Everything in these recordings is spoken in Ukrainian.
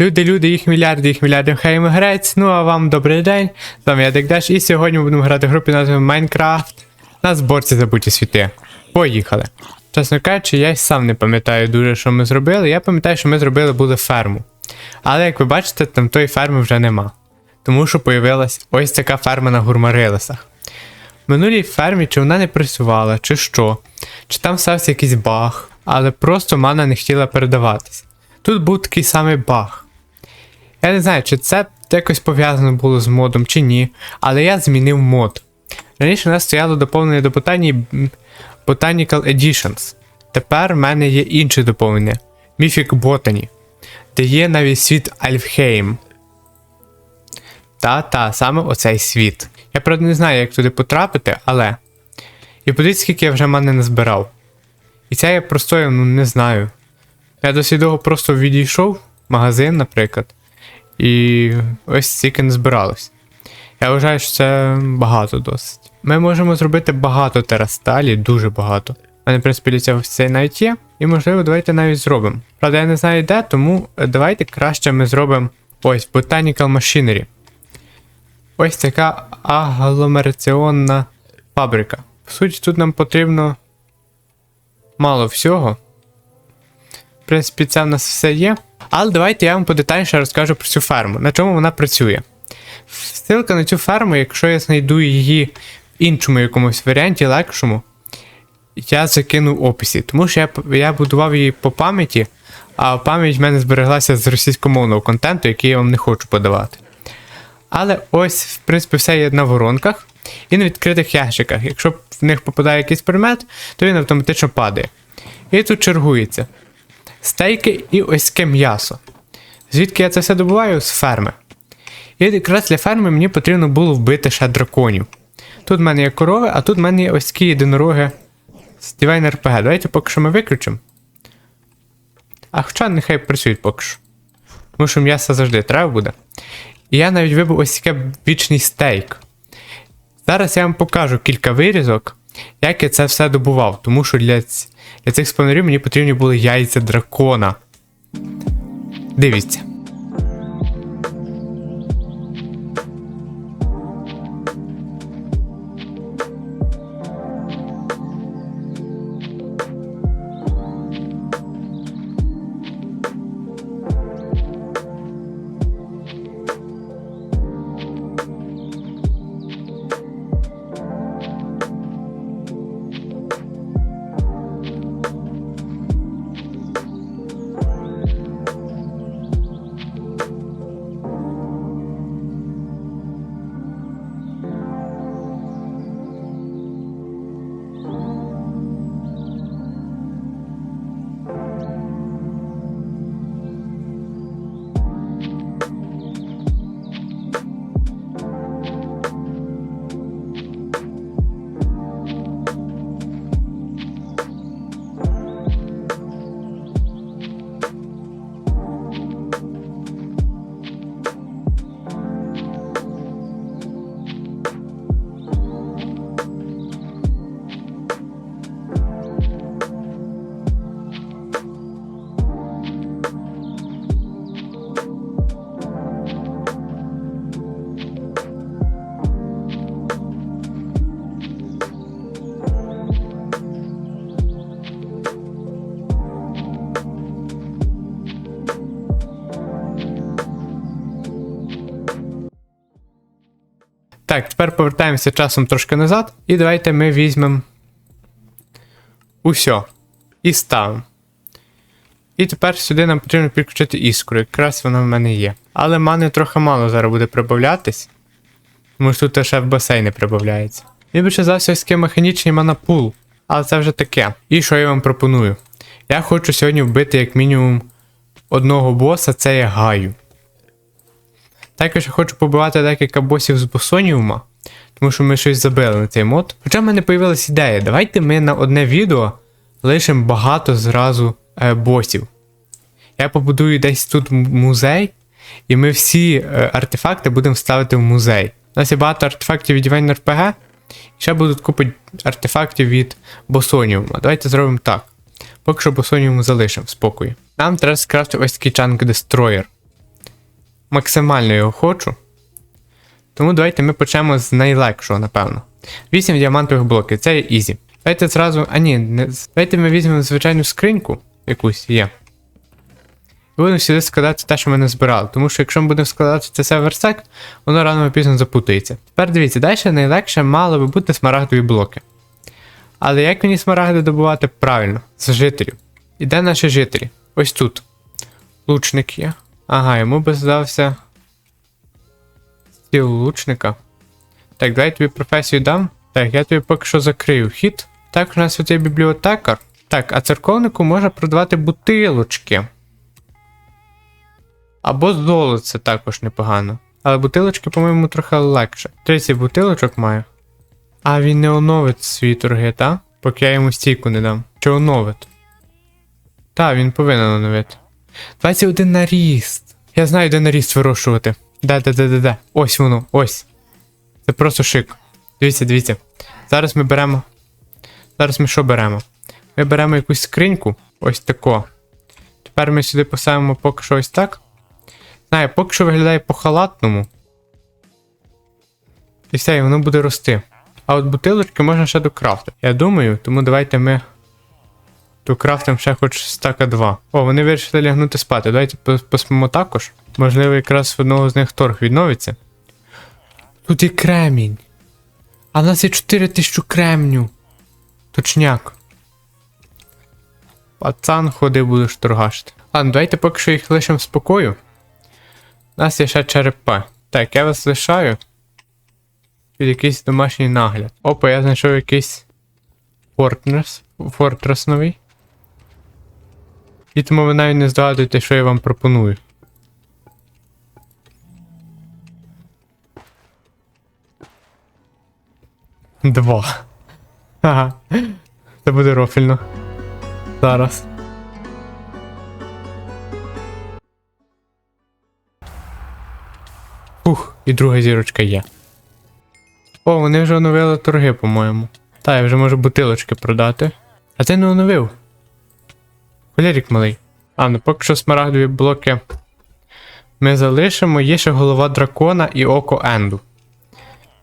Люди, люди, їх мільярди, їх мільярди, хай грець. Ну а вам добрий день. З вами я Декдеш, і сьогодні ми будемо грати в групі назвою Майнкрафт на зборці забуті світи. Поїхали. Чесно кажучи, я й сам не пам'ятаю дуже, що ми зробили. Я пам'ятаю, що ми зробили були ферму. Але як ви бачите, там тої ферми вже нема. Тому що появилась ось така ферма на гурмарилесах. Минулій фермі чи вона не працювала, чи що, чи там стався якийсь баг, але просто мана не хотіла передаватись. Тут був такий самий баг. Я не знаю, чи це якось пов'язано було з модом, чи ні, але я змінив мод. Раніше у нас стояло доповнення до ботані Botanical Editions. Тепер в мене є інше доповнення Mythic Botany, де є навіть світ Альфхейм. Та-та, саме оцей світ. Я правда не знаю, як туди потрапити, але. І подивіться, скільки я вже мене назбирав. І це я простояв, ну не знаю. Я досить довго просто відійшов в магазин, наприклад, і ось стільки не збиралось. Я вважаю, що це багато досить. Ми можемо зробити багато терасталі, дуже багато. У мене, в принципі, ось цей навіть є, і можливо, давайте навіть зробимо. Правда, я не знаю де, тому е, давайте краще ми зробимо ось Botanical Machinery. Ось така агломераціонна фабрика. В суті, тут нам потрібно мало всього. В принципі, це в нас все є. Але давайте я вам подетальніше розкажу про цю ферму, на чому вона працює. Ссылка на цю ферму, якщо я знайду її в іншому якомусь варіанті, легшому, я закину в описі. Тому що я, я будував її по пам'яті, а пам'ять в мене збереглася з російськомовного контенту, який я вам не хочу подавати. Але ось, в принципі, все є на воронках і на відкритих ящиках. Якщо в них попадає якийсь предмет, то він автоматично падає. І тут чергується стейки і ось таке м'ясо. Звідки я це все добуваю? З ферми. І якраз для ферми мені потрібно було вбити ще драконів. Тут в мене є корови, а тут в мене є ось такі єдинороги з Divine RPG. Давайте поки що ми виключимо. А хоча нехай працюють поки що. Тому що м'ясо завжди треба буде. І я навіть вибив ось таке вічний стейк. Зараз я вам покажу кілька вирізок, як я це все добував, тому що для, для цих спавнерів мені потрібні були яйця дракона. Дивіться. Тепер повертаємося часом трошки назад, і давайте ми візьмемо усьо і ставимо. І тепер сюди нам потрібно підключити іскру, якраз вона в мене є. Але мани трохи мало зараз буде прибавлятись, тому що тут ще в басейни прибавляється. І більше за все ось механічний манапул, але це вже таке. І що я вам пропоную? Я хочу сьогодні вбити як мінімум одного боса, це є Гаю. Також я хочу побивати декілька босів з босоніума, тому що ми щось забили на цей мод. Хоча в мене появилась ідея, давайте ми на одне відео лишимо багато зразу е, босів. Я побудую десь тут музей, і ми всі е, артефакти будемо ставити в музей. У нас є багато артефактів від Divine RPG, і ще будуть купити артефактів від босоніума. Давайте зробимо так. Поки що босоніуму залишимо в спокої. Нам треба скрафтити ось такий чанк дестроєр. максимально його хочу. Тому давайте ми почнемо з найлегшого, напевно. 8 діамантових блоків, це є ізі. Давайте зразу. А ні, не... давайте ми візьмемо звичайну скриньку якусь є. І будемо сюди складати те, що ми не збирали. Тому що якщо ми будемо складати це все в верстак, воно рано або пізно запутається. Тепер дивіться, далі найлегше мало би бути смарагдові блоки. Але як мені смарагди добувати правильно? З жителів. І де наші жителі? Ось тут. Лучник є. Ага, йому би здався. Стіл лучника. Так, давай я тобі професію дам. Так, я тобі поки що закрию вхід. Так, у нас є бібліотекар. Так, а церковнику можна продавати бутилочки. Або золоце також непогано. Але бутилочки, по-моєму, трохи легше. 30 бутилочок маю. А він не оновить свої торги, та? Поки я йому стійку не дам. Чи оновить? Та, він повинен оновити. 21 на ріст. Я знаю, де на ріст вирощувати. Де. Ось воно, ось. Це просто шик. Дивіться, дивіться. Зараз ми беремо. Зараз ми що беремо? Ми беремо якусь скриньку. Ось тако. Тепер ми сюди поставимо поки що ось так. Знаю, поки що виглядає по-халатному. І все, і воно буде рости. А от бутилочки можна ще докрафтити. Я думаю, тому давайте ми докрафтимо ще хоч стака 2. О, вони вирішили лягнути спати. Давайте пос- поспимо також. Можливо, якраз в одного з них торг відновиться. Тут є кремінь. А в нас є 4000 кремню. Точняк. Пацан ходи будеш торгашити. Ладно, давайте поки що їх лишимо в спокою. У нас є ще черепа. Так, я вас лишаю. Під якийсь домашній нагляд. Опа, я знайшов якийсь фортрес, фортрес новий. І тому ви навіть не здогадуєте, що я вам пропоную. Два. Ага. Це буде рофільно. Зараз. Ух, і друга зірочка є. О, вони вже оновили торги, по-моєму. Та, я вже можу бутилочки продати. А ти не оновив. Холерік малий. А, ну поки що смарагдові блоки ми залишимо. Є ще голова дракона і око Енду.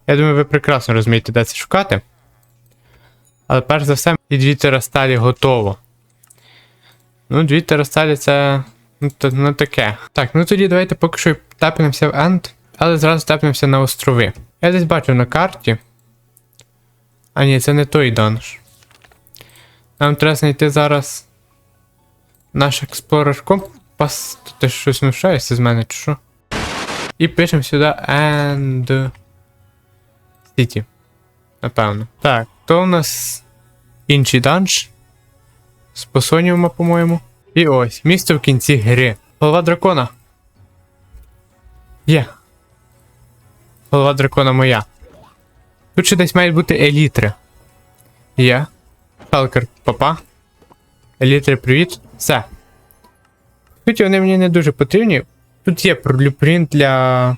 Я думаю, ви прекрасно розумієте, де це шукати. Але перш за все, і дві терасталі готово. Ну, дві терасталі це. Ну, то, ну таке. Так, ну тоді давайте поки що тапнемося в Енд, але зразу тапнемося на острови. Я десь бачив на карті. А ні, це не той данж. Нам треба знайти зараз наш Explorer компас. Ти щось внушаєшся з мене, чи що? І пишемо сюди and City. Напевно. Так, то у нас інший данж. З посоніума, по-моєму. І ось, місто в кінці гри. Голова дракона. Є. Голова дракона моя. Тут ще десь мають бути елітри. Є. Шалкер, папа. Елітри, привіт. Все. Хоч вони мені не дуже потрібні. Тут є блюпринт для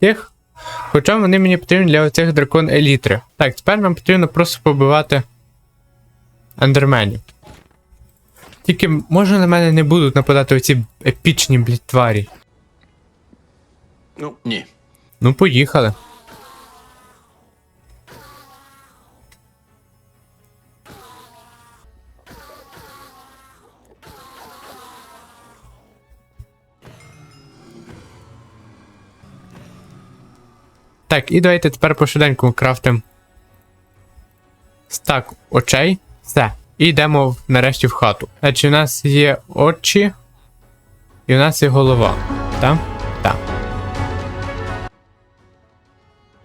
тих. Хоча вони мені потрібні для оцих дракон елітри. Так, тепер нам потрібно просто побивати ендерменів. Тільки може на мене не будуть нападати оці епічні блід тварі. Ну, ні. Ну, поїхали. Так, і давайте тепер по швиденькому крафтим стак очей. Все. І йдемо нарешті в хату. Значить, у нас є очі, і у нас є голова. Так? Так.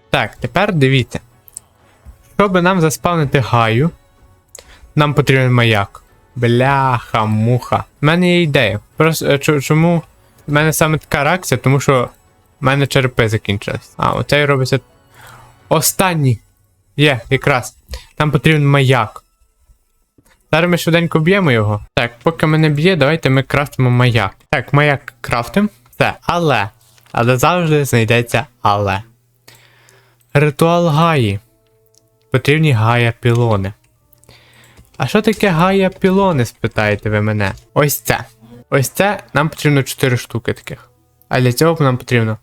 Так, тепер дивіться. Щоб нам заспавнити гаю, нам потрібен маяк. Бляха, муха. У мене є ідея. Просто е, чому в мене саме така реакція, тому що в мене черепи закінчились. А, оцей робиться. Останній. Є, якраз. Там потрібен маяк. Зараз ми швиденько б'ємо його. Так, поки мене б'є, давайте ми крафтимо маяк. Так, маяк крафтим. Все, але. Але завжди знайдеться але. Ритуал Гаї. Потрібні гая пілони. А що таке гая пілони, спитаєте ви мене? Ось це. Ось це нам потрібно 4 штуки таких. А для цього нам потрібно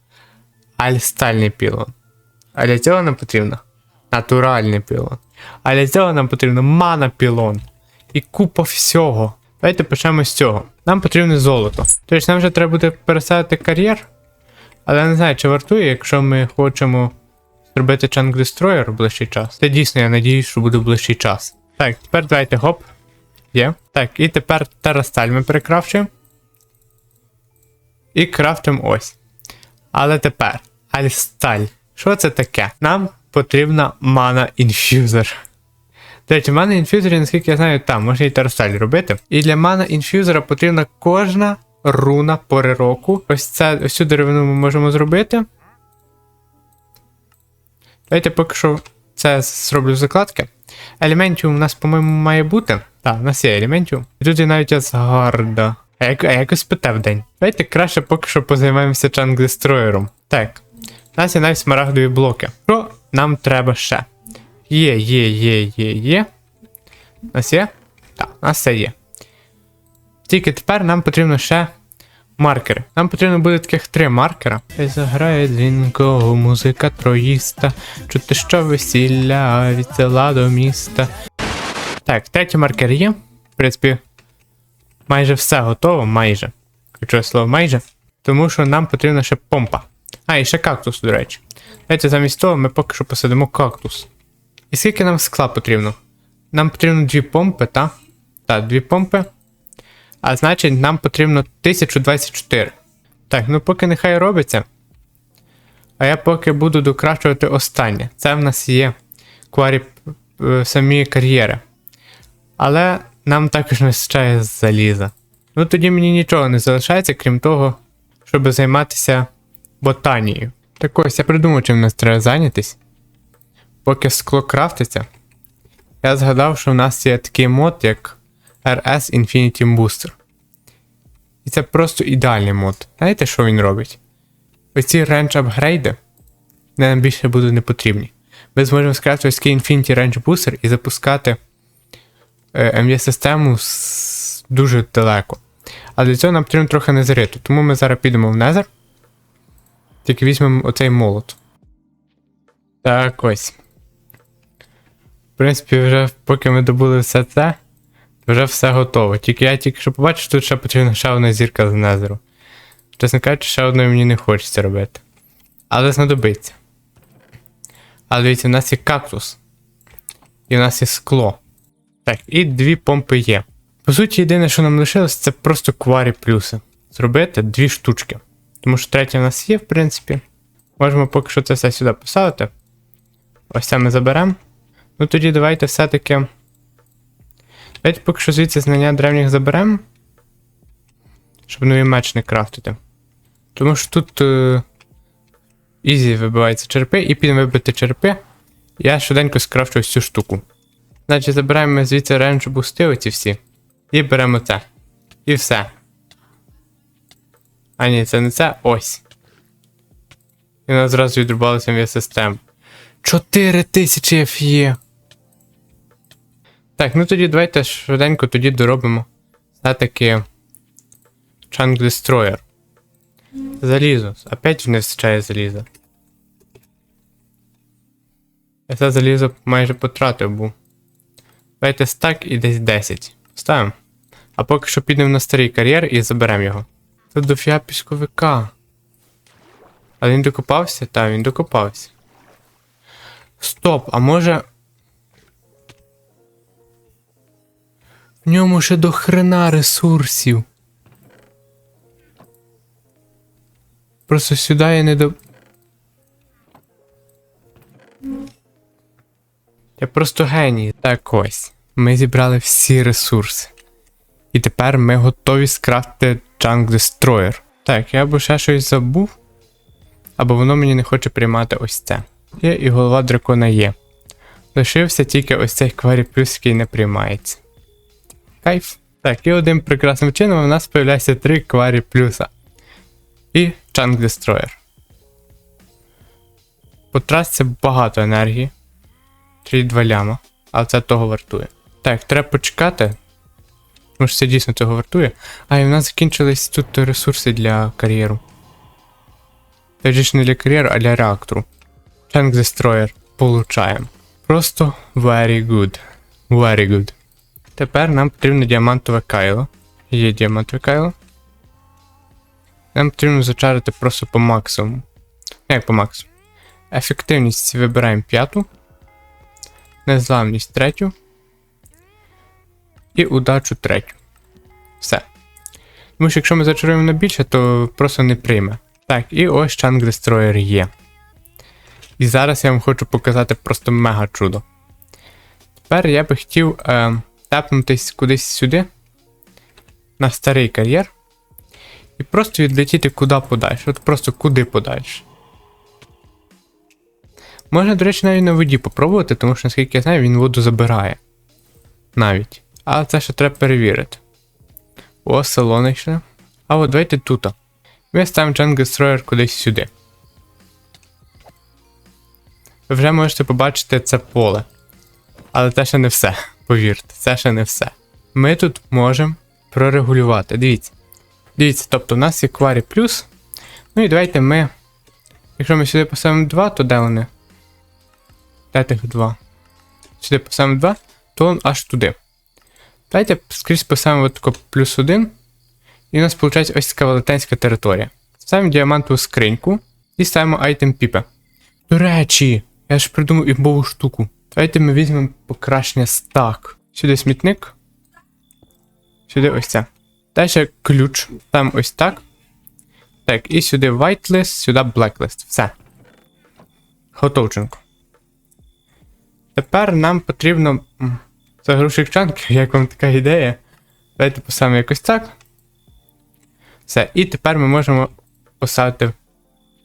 альстальний пілон. А для цього нам потрібно натуральний пілон. А для цього нам потрібно мана пілон. І купа всього. Давайте почнемо з цього. Нам потрібно золото. Тобто нам вже треба буде переставити кар'єр. Але я не знаю, чи вартує, якщо ми хочемо зробити Chunk Destroyer в ближчий час. Це дійсно, я надіюсь, що буде в ближчий час. Так, тепер давайте гоп. Є. Так, і тепер терасталь ми перекрафчуємо. І крафтимо ось. Але тепер альсталь. Що це таке? Нам потрібна мана інфюзер. До речі, мана інфюзері, наскільки я знаю, там можна і терасталь робити. І для мана інфюзера потрібна кожна руна пори року. Ось це ось цю деревину ми можемо зробити. Давайте поки що це зроблю закладки. Елементів у нас, по-моєму, має бути. Так, у нас є елементів. І тут є навіть Асгарда. А, а якось пите в день. Давайте краще поки що позаймаємося Чанг Дестройером. Так. Нас є навіть смарагдові блоки. Що нам треба ще? Є, є, є, є, є. У нас є? Так, у нас все є. Тільки тепер нам потрібно ще маркери. Нам потрібно буде таких три маркера. Заграє дзвінкого музика троїста. Чути, що весілля від села до міста. Так, третій маркер є. В принципі, майже все готово, майже. Ключове слово майже. Тому що нам потрібна ще помпа. А, і ще кактус, до речі. Давайте замість того ми поки що посадимо кактус. І скільки нам скла потрібно? Нам потрібно дві помпи, так? Так, дві помпи. А значить, нам потрібно 1024. Так, ну поки нехай робиться. А я поки буду докращувати останнє. Це в нас є кварі е, самі кар'єри. Але нам також не вистачає заліза. Ну тоді мені нічого не залишається, крім того, щоб займатися ботанією. Так ось я придумав, чим нас треба зайнятись. Поки скло крафтиться, я згадав, що в нас є такий мод, як RS Infinity Booster. І це просто ідеальний мод. Знаєте, що він робить? Оці рендж апгрейди нам більше будуть не потрібні. Ми зможемо скрафтити ось такий Infinity Range Booster і запускати е, MV-систему дуже далеко. А для цього нам потрібно трохи незериту. Тому ми зараз підемо в Незер. Тільки візьмемо оцей молот. Так ось. В принципі, вже поки ми добули все це, вже все готово. Тільки я тільки що побачив, що тут ще потрібна ще одна зірка з Незеру. Чесно кажучи, ще одної мені не хочеться робити. Але знадобиться. Але дивіться, у нас є кактус. І у нас є скло. Так, і дві помпи є. По суті, єдине, що нам лишилось, це просто кварі плюси. Зробити дві штучки. Тому що третя в нас є, в принципі. Можемо поки що це все сюди поставити. Ось це ми заберемо. Ну тоді давайте все-таки. Давайте поки що звідси знання древніх заберемо. Щоб новий меч не крафтити. Тому що тут. Е... Ізі вибиваються черепи, і підемо вибити черепи. Я швиденько скрафчу ось цю штуку. Значить, забираємо звідси рендж бусти оці всі. І беремо це. І все. А ні, це не це. Ось. І нас зразу відрубалася м'я система. 4 тисячі FE. Так, ну тоді давайте швиденько тоді доробимо. Все-таки. Chunk Destroyer. Залізо. Опять не вистачає заліза. Я це залізо майже потратив був. Давайте стак і десь 10. Ставимо. А поки що підемо на старий кар'єр і заберемо його. Це дофіга пісковика. А він докопався? Так, він докопався. Стоп, а може. В ньому ще до хрена ресурсів. Просто сюди я не до. Я просто геній. Так ось. Ми зібрали всі ресурси. І тепер ми готові скрафтити Junk Destroyer. Так, я або ще щось забув. Або воно мені не хоче приймати ось це. Є і голова дракона є. Лишився тільки ось цей кварі плюс, який не приймається. Кайф. Так, і одним прекрасним чином у нас з'являється три кварі плюса. І Chunk Destroyer. Потрасться багато енергії. 3,2 ляма. Але це того вартує. Так, треба почекати. Тому що це дійсно того вартує. А, і в нас закінчились тут ресурси для кар'єру. Це ж не для кар'єру, а для реактору. Tank Destroyer. Получаємо. Просто very good. Very good. Тепер нам потрібно діамантове кайло. Є діамантове кайло. Нам потрібно зачарити просто по максимуму. Ну, Як по максимуму. Ефективність вибираємо п'яту. Незламність третю. І удачу третю. Все. Тому що якщо ми зачаруємо на більше, то просто не прийме. Так, і ось Chunk Destroyer є. І зараз я вам хочу показати просто мега чудо. Тепер я би хотів е, тапнутись кудись сюди, на старий кар'єр, і просто відлетіти куди подальше. От просто куди подальше. Можна, до речі, навіть на воді попробувати, тому що, наскільки я знаю, він воду забирає. Навіть. Але це ще треба перевірити. О, село. А от давайте тут. Ми ставимо Jungle Destroyer кудись сюди. Ви вже можете побачити це поле. Але це ще не все. Повірте, це ще не все. Ми тут можемо прорегулювати. Дивіться. Дивіться, тобто у нас є кварі плюс. Ну і давайте ми. Якщо ми сюди поставимо 2, то де вони? Де тих 2? Сюди поставимо 2, то аж туди. Давайте скрізь от тако плюс 1. І у нас виходить ось така велетенська територія. Ставимо діамантову скриньку і ставимо айтем піпе. До речі, я ж придумав імбову штуку. Давайте ми візьмемо покращення стак. Сюди смітник. Сюди ось це. Далі ключ. Там ось так. Так, і сюди whitelist, сюди blacklist. Все. Готовченко. Тепер нам потрібно. Загрушик чанки, як вам така ідея. Давайте поставимо якось так. Все, і тепер ми можемо поставити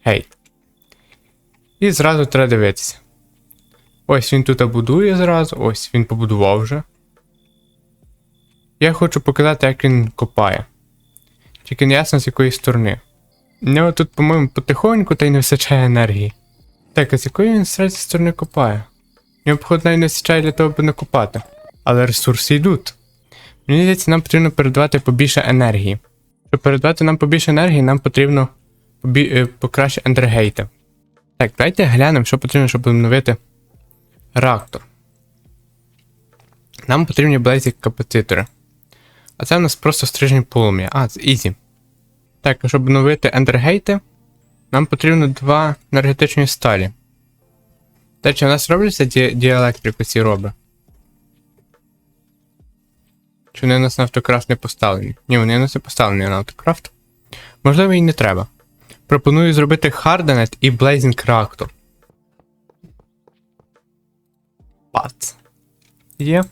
гейт. І зразу треба дивитися. Ось він тут будує зразу, ось він побудував вже. Я хочу показати, як він копає. Тільки не ясно з якої сторони. У нього тут, по-моєму, потихоньку та й не вистачає енергії. Так, а з якої він з третьої сторони копає? Його, походу, навіть не вистачає для того, аби накопати. Але ресурси йдуть. Мені здається, нам потрібно передавати побільше енергії. Щоб передавати нам побільше енергії, нам потрібно побі... е, покраще ендергейти. Так, давайте глянемо, що потрібно, щоб обновити реактор. Нам потрібні блейзик капацитори. А це у нас просто стрижні полум'я. А, це ізі. Так, щоб обновити ендергейти, нам потрібно два енергетичні сталі. Та чи у нас робляться ді- діелектрику ці роби? Чи вони у нас на автокрафт не поставлені? Ні, вони у нас не поставлені на автокрафт. Можливо, і не треба. Пропоную зробити Hardened і Blazing Reactor. Пац. Є.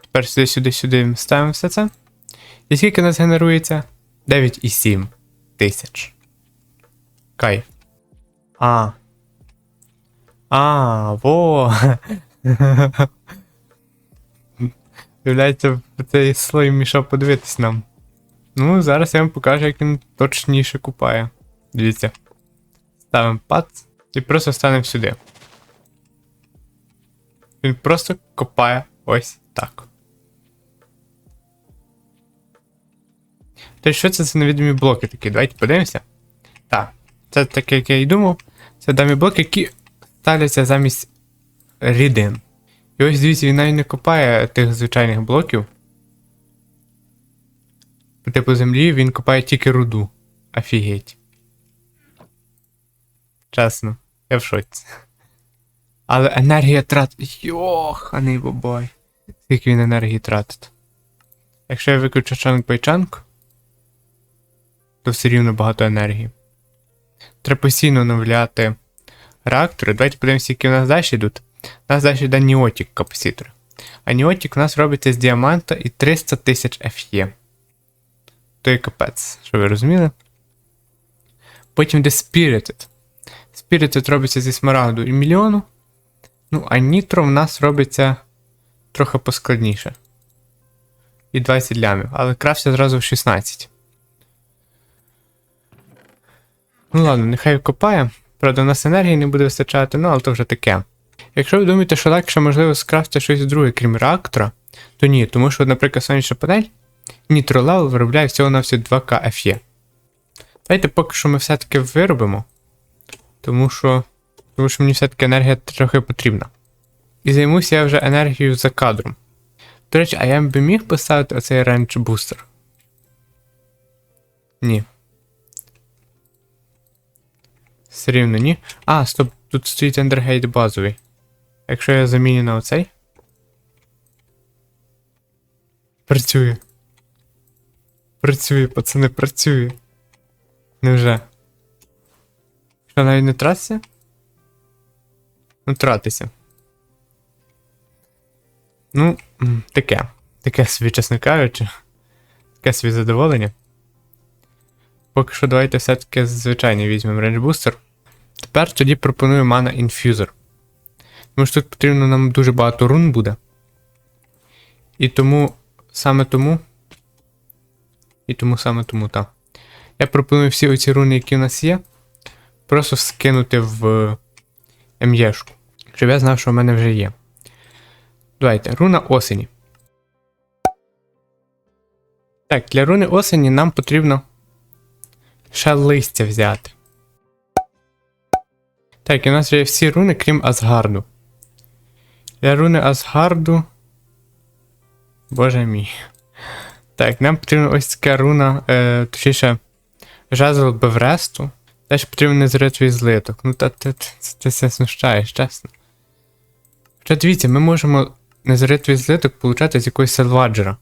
Тепер сюди, сюди, сюди ставимо все це. І скільки у нас генерується? 9,7 тисяч. Кайф. А. А, во. Виявляється, цей слой мішав подивитись нам. Ну, зараз я вам покажу, як він точніше купає. Дивіться. Ставимо пац і просто станемо сюди. Він просто копає ось так. То що це за невідомі блоки такі? Давайте подивимося. Так, це таке, як я і думав. Це дамі блоки, які ставляться замість рідин. І ось дивіться, він навіть не копає тих звичайних блоків. По типу землі він копає тільки руду. Офігеть. Чесно, я в шоці. Але енергія тратить. Йоханий бабай. Скільки він енергії тратить. Якщо я виключу чанк чанк, то все рівно багато енергії. Треба постійно оновляти реактори. Давайте подивимося, які у нас далі йдуть. У нас далі йде Ніотік капаситор. А у нас робиться з діаманта і 300 тисяч FE. То є капець, що ви розуміли? Потім йде Spirited. Spirited робиться зі смарагду і мільйону. Ну, а Нітро в нас робиться трохи поскладніше. І 20 лямів, але краще зразу в 16. Ну ладно, нехай копає. Правда, у нас енергії не буде вистачати, ну але то вже таке. Якщо ви думаєте, що легше можливо скрафтити щось друге, крім реактора, то ні, тому що, наприклад, сонячна панель Nitro Level виробляє всього на всього 2К FE. Давайте поки що ми все-таки виробимо. Тому що. Тому що мені все-таки енергія трохи потрібна. І займуся я вже енергією за кадром. До речі, а я би міг поставити оцей рейндж бустер? Ні. Все рівно ні. А, стоп, тут стоїть ендергейт базовий. Якщо я заміню на оцей. Працює. Працює, пацани, працює. Невже? Що навіть не тратися? Ну, тратися. Ну, таке. Таке собі, чесно кажучи. Таке собі задоволення. Поки що давайте все-таки звичайний візьмемо Range Booster. Тепер тоді пропоную Mana Infuser. Тому що тут потрібно нам дуже багато рун буде. І тому, саме тому. І тому саме тому, так. Я пропоную всі оці руни, які у нас є, просто скинути в МЄшку. Щоб я знав, що в мене вже є. Давайте, руна осені. Так, для руни осені нам потрібно ще листя взяти. Так, і у нас вже є всі руни, крім Асгарду. Для руни Асгарду. Боже мій. Так, нам потрібна ось така руна, е, точніше, жезл Бевресту. Теж потрібен незритвий злиток. Ну та ти, ти, ти все чесно. Хоча дивіться, ми можемо незритвий злиток получати з якогось селваджера.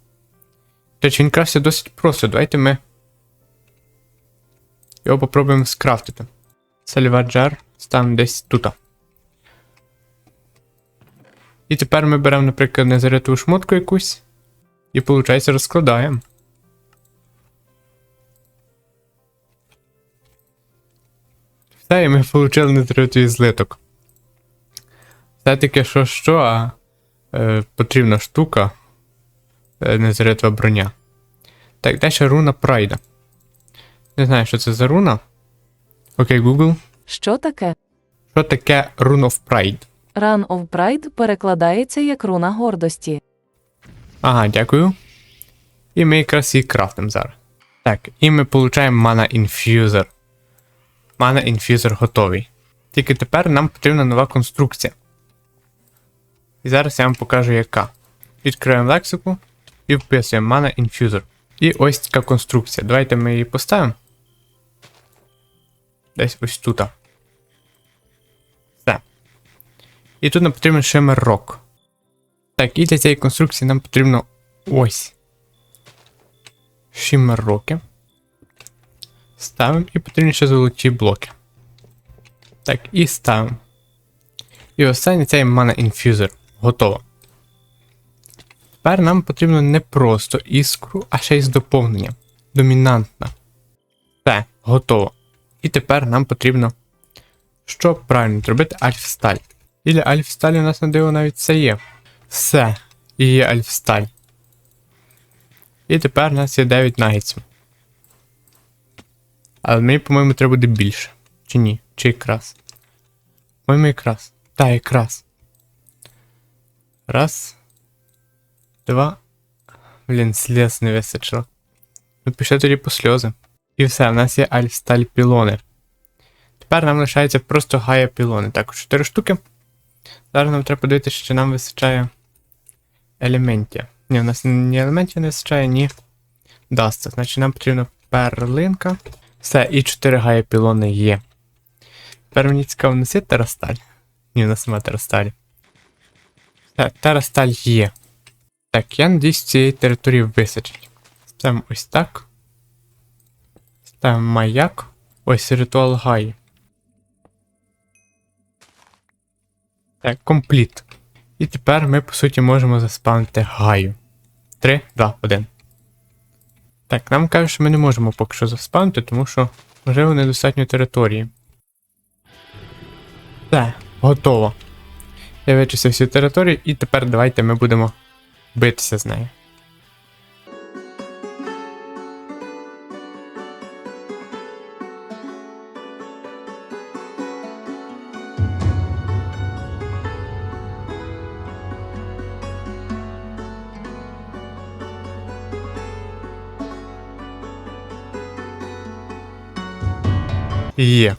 Речі, він крафтиться досить просто. Давайте ми його попробуємо скрафтити. Сальваджер ставимо десь тут. І тепер ми беремо, наприклад, незариту шмотку якусь. І, виходить, розкладаємо. Все, і ми отримали незаритий злиток. Все-таки що що, а е, потрібна штука. Е, броня. Так, далі руна Прайда. Не знаю, що це за руна. Окей, Google. Що таке? Що таке Rune of Pride? Run of Pride перекладається як руна гордості. Ага, дякую. І ми якраз її крафтимо зараз. Так, і ми получаємо Mana Infuser. Mana Infuser готовий. Тільки тепер нам потрібна нова конструкція. І зараз я вам покажу яка. Відкриємо лексику і вписуємо Mana Infuser. І ось така конструкція. Давайте ми її поставимо. Десь ось тут. І тут нам потрібен Rock. Так, і для цієї конструкції нам потрібно ось. Rock. Ставимо і потрібні ще золоті блоки. Так, і ставимо. І останнє це є Mana Infuser. Готово. Тепер нам потрібно не просто іскру, а ще й з доповненням. Домінантна. Все, готово. І тепер нам потрібно, що правильно зробити альфсталь. І для альфсталі у нас на диво навіть це є. Все, і є альфсталь. І тепер у нас є 9 нагідців. Але мені, по-моєму, треба буде більше. Чи ні? Чи якраз? По-моєму, якраз. Так, якраз. Раз. Два. Блін, сліз не вистачило. Ну, пішли тоді по сльози. І все, в нас є альфсталь пілони. Тепер нам лишається просто гая пілони. Так, 4 штуки. Зараз нам треба подивитися, чи нам вистачає елементів. Ні, у нас ні елементів не вистачає, ні даста. Значить нам потрібна перлинка. Все, і 4 гая пілони є. Тепер мені цікаво, у нас є терасталь? Ні, у нас немає терасталі. Так, терасталь є. Так, я надіюсь, цієї території вистачить. Ставимо ось так. Ставимо маяк. Ось ритуал Гаї. Так, компліт. І тепер ми, по суті, можемо заспавнити Гаю. 3, 2, 1. Так, нам кажуть, що ми не можемо поки що заспавнити, тому що, можливо, недостатньо території. Все, готово. Я вичистив всю територію, і тепер давайте ми будемо битися з нею. Є.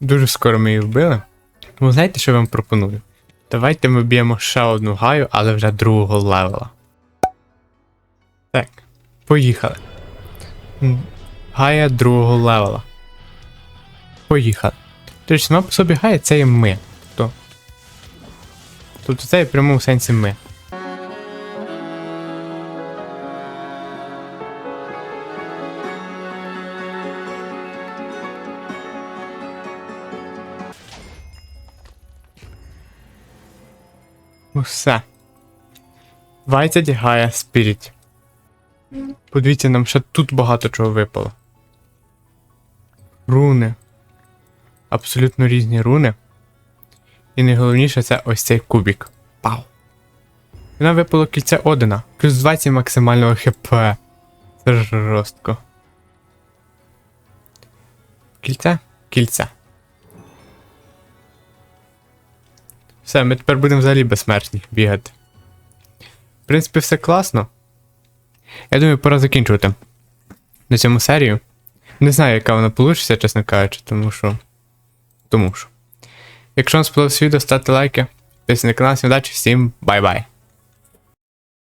Дуже скоро ми її вбили. Тому знаєте, що я вам пропоную? Давайте ми б'ємо ще одну гаю, але вже другого левела. Так, поїхали. Гая другого левела. Поїхали. Тобто, сама по собі гая це є ми. Тобто, тобто це є в прямому сенсі ми. Усе. 20 Гая Спіріт. Подивіться, нам ще тут багато чого випало. Руни. Абсолютно різні руни. І найголовніше це ось цей кубік. Пау. І нам випало кільце Одина. Плюс 20 максимального хп. Це жорстко. Кільце? Кільце. Все, ми тепер будемо взагалі безсмертні бігати. В принципі, все класно. Я думаю, пора закінчувати на цьому серію. Не знаю, яка вона вийде, чесно кажучи, тому що. Тому що. Якщо вам сподобалось відео, ставте лайки, підписуйтесь на канал, всім удачі, всім бай-бай.